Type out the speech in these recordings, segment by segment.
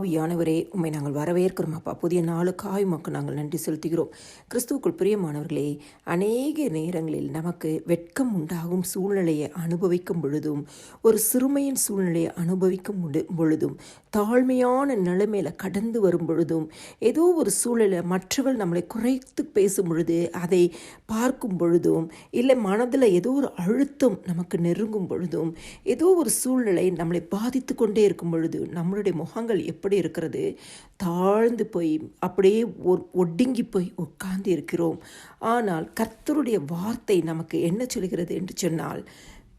ஆவியானவரே உம்மை நாங்கள் வரவேற்கிறோம் அப்பா. புதிய நாளுக்காய் மக்கள் நாங்கள் நன்றி செலுத்துகிறோம். கிறிஸ்துவுக்குள் பிரியமானவர்களே அநேக நேரங்களில் நமக்கு வெட்கம் உண்டாகும் சூழ்நிலையை அனுபவிக்கும் பொழுதும் ஒரு சிறுமையின் சூழ்நிலையை அனுபவிக்கும் பொழுதும் தாழ்மையான நிலைமையில கடந்து வரும் பொழுதும் ஏதோ ஒரு சூழ்நிலை மற்றவர்கள் நம்மளை குறைத்து பேசும் பொழுது அதை பார்க்கும் பொழுதும் இல்லை மனதில் ஏதோ ஒரு அழுத்தம் நமக்கு நெருங்கும் பொழுதும் ஏதோ ஒரு சூழ்நிலை நம்மளை பாதித்து கொண்டே இருக்கும் பொழுது நம்மளுடைய முகங்கள் எப்படி இருக்கிறது. தாழ்ந்து போய் அப்படியே ஒடுங்கி போய் உட்கார்ந்து இருக்கிறோம். ஆனால் கர்த்தருடைய வார்த்தை நமக்கு என்ன சொல்கிறது என்று சொன்னால்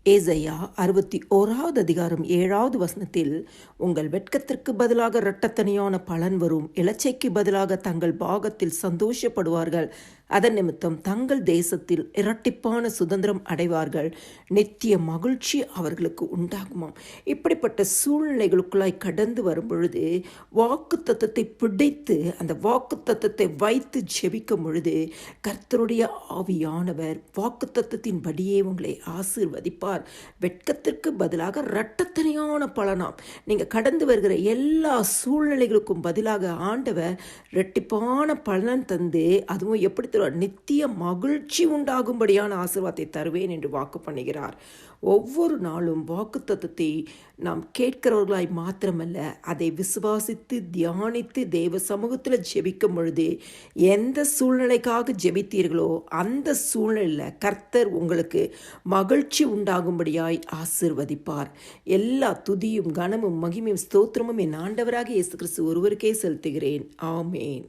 ஏசையா அறுபத்தி ஓராவது அதிகாரம் ஏழாவது வசனத்தில் உங்கள் வெட்கத்திற்கு பதிலாக இரட்டத்தனியான பலன் வரும். இலச்சைக்கு பதிலாக தங்கள் பாகத்தில் சந்தோஷப்படுவார்கள். அதன் நிமித்தம் தங்கள் தேசத்தில் இரட்டிப்பான சுதந்திரம் அடைவார்கள். நித்திய மகிழ்ச்சி அவர்களுக்கு உண்டாகுமாம். இப்படிப்பட்ட சூழ்நிலைகளுக்குள்ளாய் கடந்து வரும் பொழுது வாக்கு தத்துவத்தை பிடித்து அந்த வாக்கு தத்துவத்தை வைத்து ஜெபிக்கும் பொழுது கர்த்தருடைய ஆவியானவர் வாக்கு தத்தத்தின்படியே உங்களை ஆசீர்வதிப்பார். வெட்கத்திற்கு பதிலாக இரட்டத்தனையான பலனாம். நீங்கள் கடந்து வருகிற எல்லா சூழ்நிலைகளுக்கும் பதிலாக ஆண்டவர் இரட்டிப்பான பலன் தந்து அதுவும் எப்படி தருவார் நித்திய மகிழ்ச்சி உண்டாகும்படியான ஆசிர்வாதத்தை தருவேன் என்று வாக்கு பண்ணுகிறார். ஒவ்வொரு நாளும் வாக்கு தத்துவத்தை நாம் கேட்கிறவர்களாய் மாத்திரமல்ல அதை விசுவாசித்து தியானித்து தேவ சமூகத்தில் ஜெபிக்கும் பொழுது எந்த சூழ்நிலைக்காக ஜெபித்தீர்களோ அந்த சூழ்நிலையில் கர்த்தர் உங்களுக்கு மகிழ்ச்சி உண்டாகும்படியாய் ஆசிர்வதிப்பார். எல்லா துதியும் கனமும் மகிமையும் ஸ்தோத்திரமும் என் ஆண்டவராக இயேசு கிறிஸ்து ஒருவருக்கே செலுத்துகிறேன். ஆமேன்.